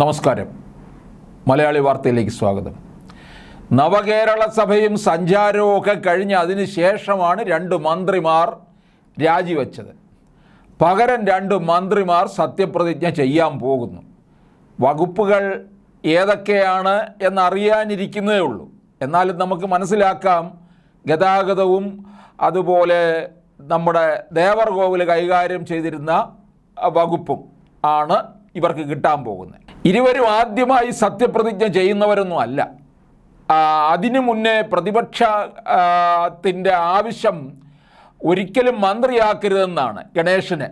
നമസ്കാരം. മലയാളി വാർത്തയിലേക്ക് സ്വാഗതം. നവകേരള സഭയും സഞ്ചാരവും ഒക്കെ കഴിഞ്ഞ് അതിന് ശേഷമാണ് രണ്ട് മന്ത്രിമാർ രാജിവെച്ചത്. പകരം രണ്ട് മന്ത്രിമാർ സത്യപ്രതിജ്ഞ ചെയ്യാൻ പോകുന്നു. വകുപ്പുകൾ ഏതൊക്കെയാണ് എന്നറിയാനിരിക്കുന്നതേ ഉള്ളൂ. എന്നാലും നമുക്ക് മനസ്സിലാക്കാം ഗതാഗതവും അതുപോലെ നമ്മുടെ ദേവർകോവിൽ കൈകാര്യം ചെയ്തിരുന്ന വകുപ്പും ആണ് ഇവർക്ക് കിട്ടാൻ പോകുന്നത്. ഇരുവരും ആദ്യമായി സത്യപ്രതിജ്ഞ ചെയ്യുന്നവരൊന്നും അല്ല. അതിനു മുന്നേ പ്രതിപക്ഷത്തിന്റെ ആവശ്യം ഒരിക്കലും മന്ത്രിയാക്കരുതെന്നാണ് ഗണേശന്.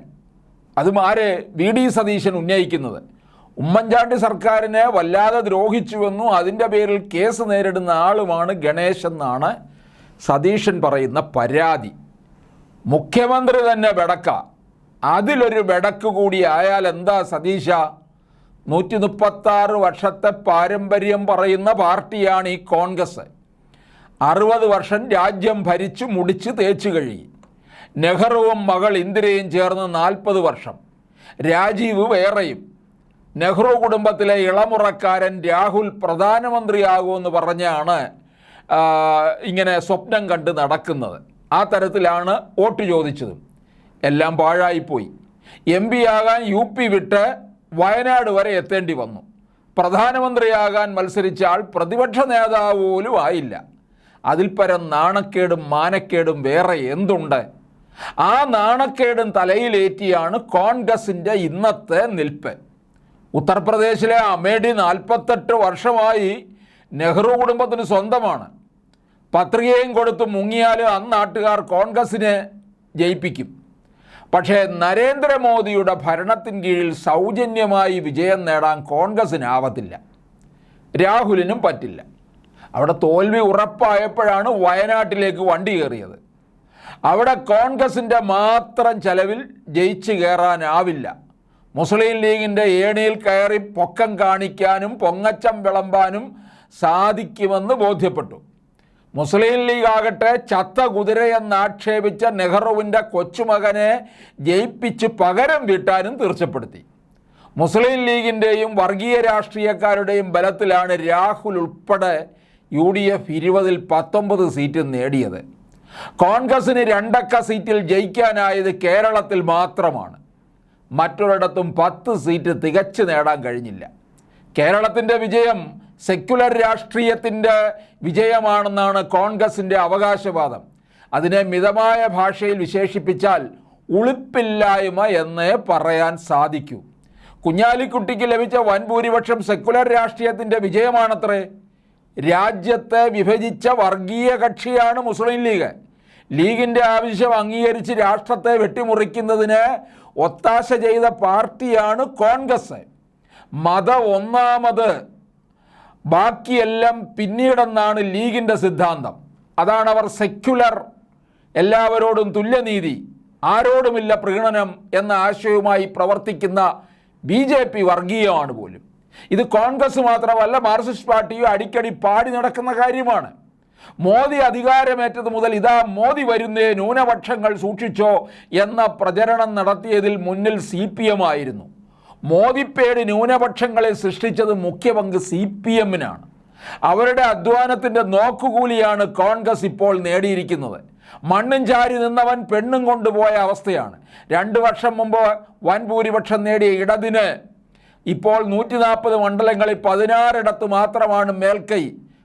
അതും ആര്? വി. ഡി. സതീശൻ ഉന്നയിക്കുന്നത്. ഉമ്മൻചാണ്ടി സർക്കാരിനെ വല്ലാതെ ദ്രോഹിച്ചുവെന്നും അതിന്റെ പേരിൽ കേസ് നേരിടുന്ന ആളുമാണ് ഗണേശ് എന്നാണ് സതീശൻ പറയുന്ന പരാതി. മുഖ്യമന്ത്രി തന്നെ ബെടക്ക അതിലൊരു വിടക്ക് കൂടി ആയാൽ എന്താ സതീശ? നൂറ്റി മുപ്പത്താറ് വർഷത്തെ പാരമ്പര്യം പറയുന്ന പാർട്ടിയാണ് ഈ കോൺഗ്രസ്. അറുപത് വർഷം രാജ്യം ഭരിച്ചു മുടിച്ച് തേച്ചു കഴിയും നെഹ്റുവും മകൾ ഇന്ദിരയും ചേർന്ന് നാൽപ്പത് വർഷം. രാജീവ് വേറെയും. നെഹ്റു കുടുംബത്തിലെ ഇളമുറക്കാരൻ രാഹുൽ പ്രധാനമന്ത്രിയാകുമെന്ന് പറഞ്ഞാണ് ഇങ്ങനെ സ്വപ്നം കണ്ട് നടക്കുന്നത്. ആ തരത്തിലാണ് വോട്ട് ചോദിച്ചതും. എല്ലാം പാഴായിപ്പോയി. എം പി ആകാൻ യു പി വിട്ട് വയനാട് വരെ എത്തേണ്ടി വന്നു. പ്രധാനമന്ത്രിയാകാൻ മത്സരിച്ച ആൾ പ്രതിപക്ഷ നേതാവ് പോലും ആയില്ല. അതിൽ പരം നാണക്കേടും മാനക്കേടും വേറെ എന്തുണ്ട്? ആ നാണക്കേടും തലയിലേറ്റിയാണ് കോൺഗ്രസിന്റെ ഇന്നത്തെ നിൽപ്പ്. ഉത്തർപ്രദേശിലെ അമേഠി നാൽപ്പത്തെട്ട് വർഷമായി നെഹ്റു കുടുംബത്തിന് സ്വന്തമാണ്. പത്രികയും കൊടുത്ത് മുങ്ങിയാലും അന്നാട്ടുകാർ കോൺഗ്രസിനെ ജയിപ്പിക്കും. പക്ഷേ നരേന്ദ്രമോദിയുടെ ഭരണത്തിൻ കീഴിൽ സൗജന്യമായി വിജയം നേടാൻ കോൺഗ്രസിനാവത്തില്ല രാഹുലിനും പറ്റില്ല. അവിടെ തോൽവി ഉറപ്പായപ്പോഴാണ് വയനാട്ടിലേക്ക് വണ്ടി കയറിയത്. അവിടെ കോൺഗ്രസിന്റെ മാത്രം ചെലവിൽ ജയിച്ചു കയറാനാവില്ല. മുസ്ലിം ലീഗിന്റെ ഏണിയിൽ കയറി പൊക്കം കാണിക്കാനും പൊങ്ങച്ചം വിളമ്പാനും സാധിക്കുമെന്ന് ബോധ്യപ്പെട്ടു. മുസ്ലിം ലീഗ് ആകട്ടെ ചത്ത കുതിരയെന്ന് ആക്ഷേപിച്ച നെഹ്റുവിന്റെ കൊച്ചുമകനെ ജയിപ്പിച്ച് പകരം വീട്ടാനും തീർച്ചപ്പെടുത്തി. മുസ്ലിം ലീഗിന്റെയും വർഗീയ രാഷ്ട്രീയക്കാരുടെയും ബലത്തിലാണ് രാഹുൽ ഉൾപ്പെടെ യു ഡി എഫ് ഇരുപതിൽ പത്തൊമ്പത് സീറ്റ് നേടിയത്. കോൺഗ്രസിന് രണ്ടക്ക സീറ്റിൽ ജയിക്കാനായത് കേരളത്തിൽ മാത്രമാണ്. മറ്റൊരിടത്തും പത്ത് സീറ്റ് തികച്ചു നേടാൻ കഴിഞ്ഞില്ല. കേരളത്തിന്റെ വിജയം സെക്യുലർ രാഷ്ട്രീയത്തിന്റെ വിജയമാണെന്നാണ് കോൺഗ്രസിന്റെ അവകാശവാദം. അതിനെ മിതമായ ഭാഷയിൽ വിശേഷിപ്പിച്ചാൽ ഉളിപ്പില്ലായ്മ എന്ന് പറയാൻ സാധിക്കൂ. കുഞ്ഞാലിക്കുട്ടിക്ക് ലഭിച്ച വൻ ഭൂരിപക്ഷം സെക്യുലർ രാഷ്ട്രീയത്തിന്റെ വിജയമാണത്രേ. രാജ്യത്തെ വിഭജിച്ച വർഗീയ കക്ഷിയാണ് മുസ്ലിം ലീഗ്. ലീഗിന്റെ ആവശ്യം അംഗീകരിച്ച് രാഷ്ട്രത്തെ വെട്ടിമുറിക്കുന്നതിന് ഒത്താശ ചെയ്ത പാർട്ടിയാണ് കോൺഗ്രസ്. മത ഒന്നാമത് ബാക്കിയെല്ലാം പിന്നീടെന്നാണ് ലീഗിന്റെ സിദ്ധാന്തം. അതാണ് അവർ സെക്യുലർ എല്ലാവരോടും തുല്യനീതി ആരോടുമില്ല പ്രീണനം എന്ന ആശയവുമായി പ്രവർത്തിക്കുന്ന ബി ജെ പി വർഗീയമാണ് പോലും. ഇത് കോൺഗ്രസ് മാത്രമല്ല മാർക്സിസ്റ്റ് പാർട്ടിയും അടിക്കടി പാടി നടക്കുന്ന കാര്യമാണ്. മോദി അധികാരമേറ്റത് മുതൽ ഇതാ മോദി വരുന്നേ ന്യൂനപക്ഷങ്ങൾ സൂക്ഷിച്ചോ എന്ന പ്രചരണം നടത്തിയതിൽ മുന്നിൽ സി ആയിരുന്നു. മോദിപ്പേട് ന്യൂനപക്ഷങ്ങളെ സൃഷ്ടിച്ചത് മുഖ്യ പങ്ക് സി പി എമ്മിനാണ്. അവരുടെ അധ്വാനത്തിന്റെ നോക്കുകൂലിയാണ് കോൺഗ്രസ് ഇപ്പോൾ നേടിയിരിക്കുന്നത്. മണ്ണും ചാരി നിന്നവൻ പെണ്ണും കൊണ്ടുപോയ അവസ്ഥയാണ്. രണ്ട് വർഷം മുമ്പ് വൻ ഭൂരിപക്ഷം നേടിയ ഇടതിന് ഇപ്പോൾ നൂറ്റി നാൽപ്പത് മണ്ഡലങ്ങളിൽ പതിനാറിടത്ത് മാത്രമാണ് മേൽക്കൈ.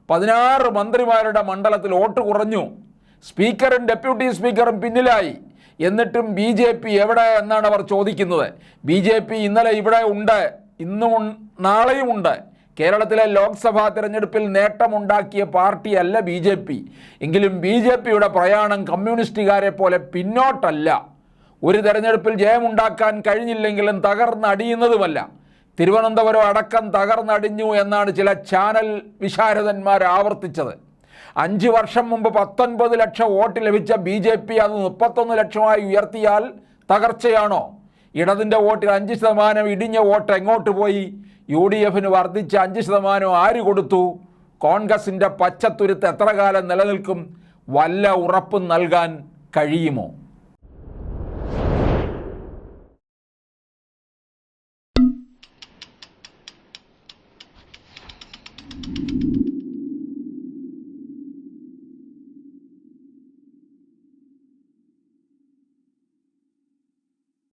പതിനാറ് മന്ത്രിമാരുടെ മണ്ഡലത്തിൽ വോട്ട് കുറഞ്ഞു. സ്പീക്കറും ഡെപ്യൂട്ടി സ്പീക്കറും പിന്നിലായി. എന്നിട്ടും ബി ജെ പി എവിടെ എന്നാണ് അവർ ചോദിക്കുന്നത്? ബി ജെ പി ഇന്നലെ ഇവിടെ ഉണ്ട് ഇന്നും നാളെയും ഉണ്ട്. കേരളത്തിലെ ലോക്സഭാ തിരഞ്ഞെടുപ്പിൽ നേട്ടമുണ്ടാക്കിയ പാർട്ടിയല്ല ബി ജെ പി. എങ്കിലും ബി ജെ പിയുടെ പ്രയാണം കമ്മ്യൂണിസ്റ്റുകാരെ പോലെ പിന്നോട്ടല്ല. ഒരു തെരഞ്ഞെടുപ്പിൽ ജയമുണ്ടാക്കാൻ കഴിഞ്ഞില്ലെങ്കിലും തകർന്നടിയുന്നതുമല്ല. തിരുവനന്തപുരം അടക്കം തകർന്നടിഞ്ഞു എന്നാണ് ചില ചാനൽ വിശാരദന്മാർ ആവർത്തിച്ചത്. അഞ്ച് വർഷം മുമ്പ് പത്തൊൻപത് ലക്ഷം വോട്ട് ലഭിച്ച ബി ജെ പി അത് മുപ്പത്തൊന്ന് ലക്ഷമായി ഉയർത്തിയാൽ തകർച്ചയാണോ? ഇടതിന്റെ വോട്ടിൽ അഞ്ച് ശതമാനം ഇടിഞ്ഞ വോട്ട് എങ്ങോട്ട് പോയി? യു ഡി എഫിന് വർദ്ധിച്ച അഞ്ച് ശതമാനം ആര് കൊടുത്തു? കോൺഗ്രസിന്റെ പച്ചത്തുരുത്ത് എത്ര കാലം നിലനിൽക്കും? വല്ല ഉറപ്പും നൽകാൻ കഴിയുമോ?